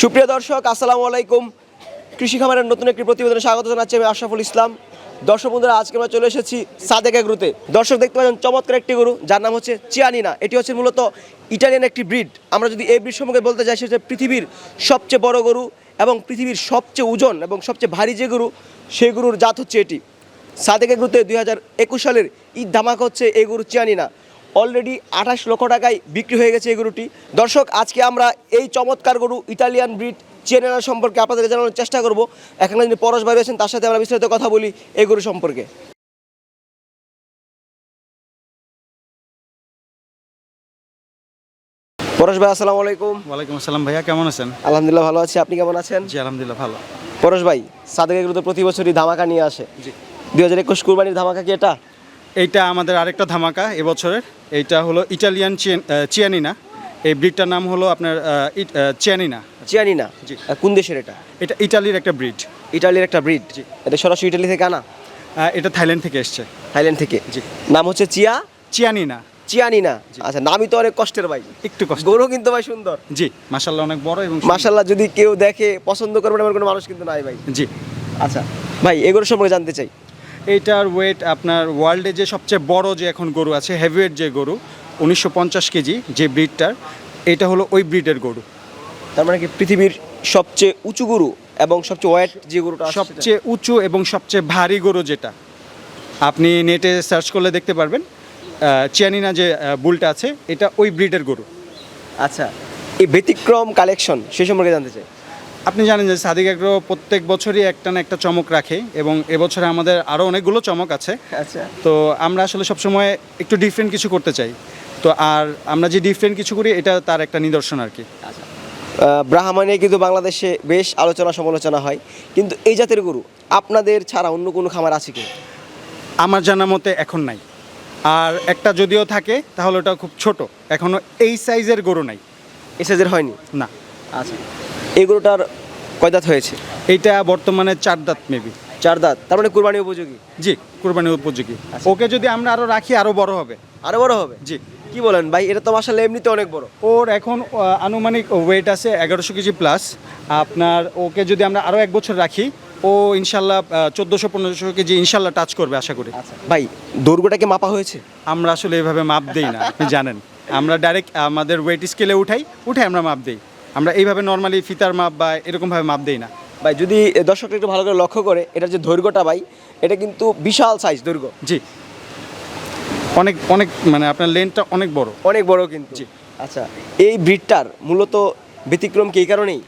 সুপ্রিয় দর্শক, আসসালামু আলাইকুম। কৃষি খামারের নতুন একটি প্রতিবেদনে স্বাগত জানাচ্ছি আমি আশরাফুল ইসলাম। দর্শক বন্ধুরা, আজকে আমরা চলে এসেছি সাদেক এগ্রুতে। দর্শক দেখতে পাচ্ছেন, চমৎকার একটি গরু, যার নাম হচ্ছে চিয়ানিনা। এটি হচ্ছে মূলত ইটালিয়ান একটি ব্রিড। আমরা যদি এই ব্রিড সম্পর্কে বলতে যাই সেটা পৃথিবীর সবচেয়ে বড় গরু এবং পৃথিবীর সবচেয়ে ওজন এবং সবচেয়ে ভারী যে গরু, সেই গরুর জাত হচ্ছে এটি। সাদেক এগ্রুতে দুই হাজার একুশ সালের ঈদ ধামাক হচ্ছে এই গরু চিয়ানিনা। অলরেডি আঠাশ লক্ষ টাকায় বিক্রি হয়ে গেছে এই গরুটি। দর্শক আজকে আমরা এই চমৎকার গরু ইটালিয়ান ব্রিড চেনেনা সম্পর্কে আপনাদেরকে জানানোর চেষ্টা করব। এখানে যিনি পরশ ভাই রয়েছেন তার সাথে আমরা বিস্তারিত কথা বলি এই গরু সম্পর্কে। পরশ ভাই আসসালামু আলাইকুম। ওয়ালাইকুম আসসালাম ভাইয়া কেমন আছেন? আলহামদুলিল্লাহ ভালো আছি। আপনি কেমন আছেন? জি আলহামদুলিল্লাহ ভালো। পরশ ভাই সাদেক এগুলো তো প্রতি বছরই ধামাকা নিয়ে আসে। জি। দুই হাজার একুশ কুরবানির ধামাকা কি এটা? এইটা আমাদের আরেকটা ধামাকা এবছরের। এইটা হলো ইটালিয়ান চিয়ান- চিয়ানিনা। এই ব্রিডটার নাম হলো আপনার চিয়ানিনা। চিয়ানিনা? জি। কোন দেশের এটা? এটা ইটালির একটা ব্রিড। ইটালির একটা ব্রিড? জি। এটা সরাসরি ইটালি থেকে আনা? এটা থাইল্যান্ড থেকে এসছে। থাইল্যান্ড থেকে? জি। নাম হচ্ছে চিয়া? চিয়ানিনা। চিয়ানিনা? আচ্ছা নামই তো অনেক কষ্টের ভাই। একটু কষ্ট। গরু কিন্তু ভাই সুন্দর। জি মাসাল্লাহ অনেক বড় এবং মাশাল্লাহ যদি কেউ দেখে পছন্দ করবে এমন কোনো মানুষ কিন্তু নাই ভাই। জি। আচ্ছা ভাই এগুলো সম্পর্কে জানতে চাই। এইটার ওয়েট আপনার ওয়ার্ল্ডে যে সবচেয়ে বড় যে এখন গরু আছে হেভিওয়েট যে গরু উনিশশো পঞ্চাশ কেজি যে ব্রিডটার এটা হলো ওই ব্রিডের গরু। তার মানে কি পৃথিবীর সবচেয়ে উঁচু গরু এবং সবচেয়ে ওয়েট যে গরুটা সবচেয়ে উঁচু এবং সবচেয়ে ভারী গরু যেটা। আপনি নেটে সার্চ করলে দেখতে পারবেন চিয়ানিনা যে বুলটা আছে এটা ওই ব্রিডের গরু। আচ্ছা এই ব্যতিক্রম কালেকশন সেই সম্পর্কে জানতে চাই। আপনি জানেন যে সাদিক আগ্রো প্রত্যেক বছরই একটা না একটা চমক রাখে এবং এবছরে আমাদের আরও অনেকগুলো চমক আছে। আচ্ছা। তো আমরা আসলে সবসময় একটু ডিফারেন্ট কিছু করতে চাই। তো আর আমরা যে ডিফারেন্ট কিছু করি এটা তার একটা নিদর্শন আর কি। আচ্ছা। ব্রাহ্মা নিয়ে কিন্তু বাংলাদেশে বেশ আলোচনা সমালোচনা হয়। কিন্তু এই জাতের গরু আপনাদের ছাড়া অন্য কোনো খামার আছে কি আমার জানা মতে এখন নাই। আর একটা যদিও থাকে তাহলে ওটা খুব ছোট। এখনও এই সাইজের গরু নাই। এই সাইজের হয়নি? না। আচ্ছা। এই গরুটার কয় দাঁত হয়েছে? এইটা বর্তমানে চার দাঁত মেবি চার দাঁত। তার মানে কুরবানি উপযোগী? জি কুরবানি উপযোগী। আচ্ছা। ওকে যদি আমরা আরও রাখি আরও বড় হবে। আরও বড় হবে? জি। কি বলেন ভাই এটা তো আসলে এমনিতে অনেক বড়। ওর এখন আনুমানিক ওয়েট আছে এগারোশো কেজি প্লাস আপনার ওকে যদি আমরা আরও এক বছর রাখি ও ইনশাল্লাহ চোদ্দোশো পনেরোশো কেজি ইনশাল্লাহ টাচ করবে আশা করি। আচ্ছা। ভাই দৈর্ঘ্যটাকে মাপা হয়েছে? আমরা আসলে এভাবে মাপ দেই না আপনি জানেন। আমরা ডাইরেক্ট আমাদের ওয়েট স্কেলে উঠাই উঠে আমরা মাপ দেই। আমরা এইভাবে নর্মালি ফিতার মাপ বা এরকমভাবে মাপ দেই না। ভাই যদি দর্শকরা একটু ভালো করে লক্ষ্য করে এটার যে দৈর্ঘ্যটা ভাই এটা কিন্তু বিশাল সাইজ দৈর্ঘ্য। জি। অনেক অনেক মানে আপনার লেনটা অনেক বড়। অনেক বড় কিন্তু। জি। আচ্ছা এই ব্রিডটার মূলত ব্যতিক্রম কি এই কারণেই?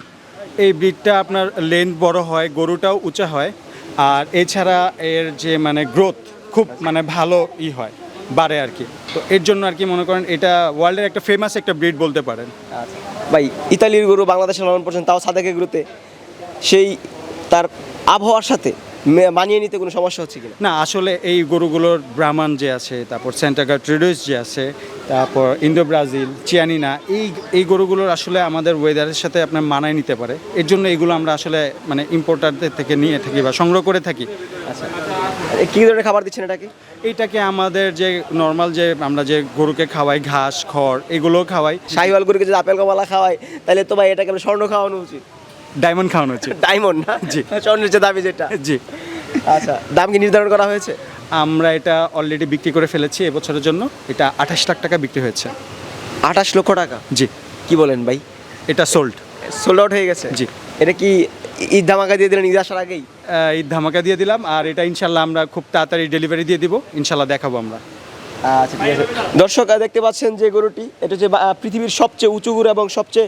এই ব্রিডটা আপনার লেন্থ বড় হয় গরুটাও উঁচা হয় আর এছাড়া এর যে মানে গ্রোথ খুব মানে ভালো ই হয়। বাড়ে আর কি। তো এর জন্য আর কি মনে করেন এটা ওয়ার্ল্ডের একটা ফেমাস একটা ব্রিড বলতে পারেন। আচ্ছা। ভাই ইতালির গরু বাংলাদেশে লালন করছেন তাও সাদাকে গরুতে। সেই তার আবহাওয়ার সাথে মানিয়ে নিতে কোনো সমস্যা হচ্ছে কিনা? না আসলে এই গরুগুলোর ব্রাহ্মণ যে আছে তারপর সেন্টাগা ট্রেডিস যে আছে তারপর ইন্দো ব্রাজিল চিয়ানিনা এই এই গরুগুলোর আসলে আমাদের ওয়েদারের সাথে আপনার মানায় নিতে পারে। এর জন্য এগুলো আমরা আসলে মানে ইম্পোর্টারদের থেকে নিয়ে থাকি বা সংগ্রহ করে থাকি। আচ্ছা। কি ধরনের খাবার দিচ্ছেন এটাকে? এইটাকে আমাদের যে নর্মাল যে আমরা যে গরুকে খাওয়াই ঘাস খড় এগুলোও খাওয়াই। শাহিওয়াল গরুকে যদি আপেল কমলা খাওয়াই তাহলে তো ভাই এটাকে আমরা স্বর্ণ খাওয়ানো উচিত। ডায়মন্ড খাওয়ানো উচিত। ডায়মন্ড না? জি। স্বর্ণের যে দাবি যেটা। জি। আচ্ছা দাম কি নির্ধারণ করা হয়েছে? আমরা এটা অলরেডি বিক্রি করে ফেলেছি এবছরের জন্য। এটা আঠাশ লাখ টাকা বিক্রি হয়েছে। আঠাশ লক্ষ টাকা? জি। কি বলেন ভাই? এটা সোল্ড সোল্ড আউট হয়ে গেছে? জি। এটা কি ঈদ ধামাকা দিয়ে দিলেন ঈদ আসার আগেই? ঈদ ধামাকা দিয়ে দিলাম আর এটা ইনশাল্লাহ আমরা খুব তাড়াতাড়ি ডেলিভারি দিয়ে দিব। ইনশাল্লাহ দেখাবো আমরা। আচ্ছা ঠিক আছে। দর্শক দেখতে পাচ্ছেন যে গরুটি এটা হচ্ছে পৃথিবীর সবচেয়ে উঁচু গরু এবং সবচেয়ে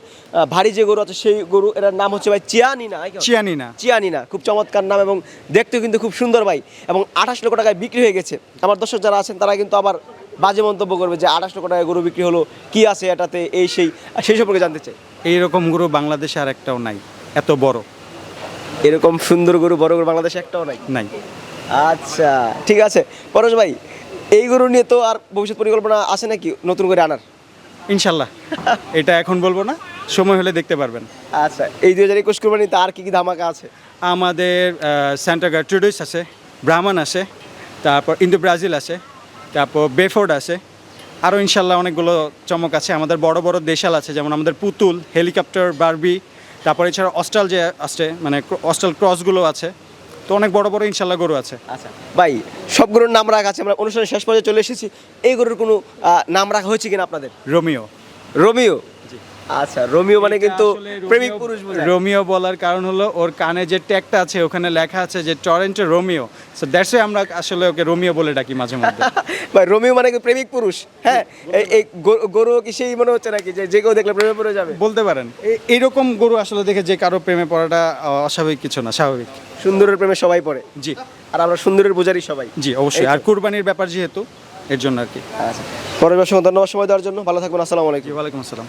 ভারী যে গরু আছে সেই গরু এটার নাম হচ্ছে ভাই চিয়ানিনা? চিয়ানিনা। চিয়ানিনা খুব চমৎকার নাম এবং দেখতেও কিন্তু খুব সুন্দর ভাই এবং আঠাশ লক্ষ টাকায় বিক্রি হয়ে গেছে। আমার দর্শক যারা আছেন তারা কিন্তু আবার বাজে মন্তব্য করবে যে আঠাশ লক্ষ টাকায় গরু বিক্রি হলো কি আছে এটাতে এই সেই সেই সম্পর্কে জানতে চাই। এইরকম গরু বাংলাদেশে আর একটাও নাই এত বড়। এরকম সুন্দর গরু বড় গরু বাংলাদেশে একটাও নাই? নাই। আচ্ছা ঠিক আছে। পরশ ভাই এই গরু নিয়ে তো আর ভবিষ্যৎ পরিকল্পনা আছে নাকি নতুন করে আনার? ইনশাল্লাহ। এটা এখন বলব না সময় হলে দেখতে পারবেন। আচ্ছা এই দু হাজার একুশ কোরবানিতে আর কি কি ধামাকা আছে? আমাদের সেন্টার ট্রেডোস আছে ব্রাহ্মণ আছে তারপর ইন্দো ব্রাজিল আছে তারপর বেফোর্ড আছে আরও ইনশাল্লাহ অনেকগুলো চমক আছে। আমাদের বড় বড় দেশাল আছে যেমন আমাদের পুতুল হেলিকপ্টার বারবি তারপর এছাড়া অস্টাল যে আসছে মানে অস্টাল ক্রসগুলো আছে। তো অনেক বড় বড় ইনশাল্লাহ গরু আছে। আচ্ছা ভাই সব গরুর নাম রাখা আছে আমরা অনুষ্ঠানের শেষ পর্যায়ে চলে এসেছি। এই গরুর কোনো নাম রাখা হয়েছে কিনা আপনাদের? রোমিও। রোমিও? আচ্ছা রোমিও মানে কিন্তু প্রেমিক পুরুষ রোমিও বলার কারণ হলো ওর কানে যে ট্যাগটা আছে ওখানে লেখা আছে যে টরেন্টে রোমিও। সো দ্যাটস আমরা আসলে ওকে রোমিও বলে ডাকি মাঝে মধ্যে। ভাই রোমিও মানে কি প্রেমিক পুরুষ। হ্যাঁ এই- গরু- কি সেই মনে হচ্ছে নাকি যে যে কেউ দেখলে প্রেমে পড়ে যাবে? বলতে পারেন। এইরকম গরু আসলে দেখে যে কারও প্রেমে পড়াটা অস্বাভাবিক কিছু না স্বাভাবিক। সুন্দরের প্রেমে সবাই পড়ে। জি। আর আমরা সুন্দরের পূজারি সবাই। জি অবশ্যই। আর কুরবানির ব্যাপার যেহেতু এর জন্য আর কি। আচ্ছা। পরের অসংখ্য ধন্যবাদ সময় দেওয়ার জন্য। ভালো থাকবেন আসসালামু আলাইকুম। ওয়ালাইকুম আসসালাম।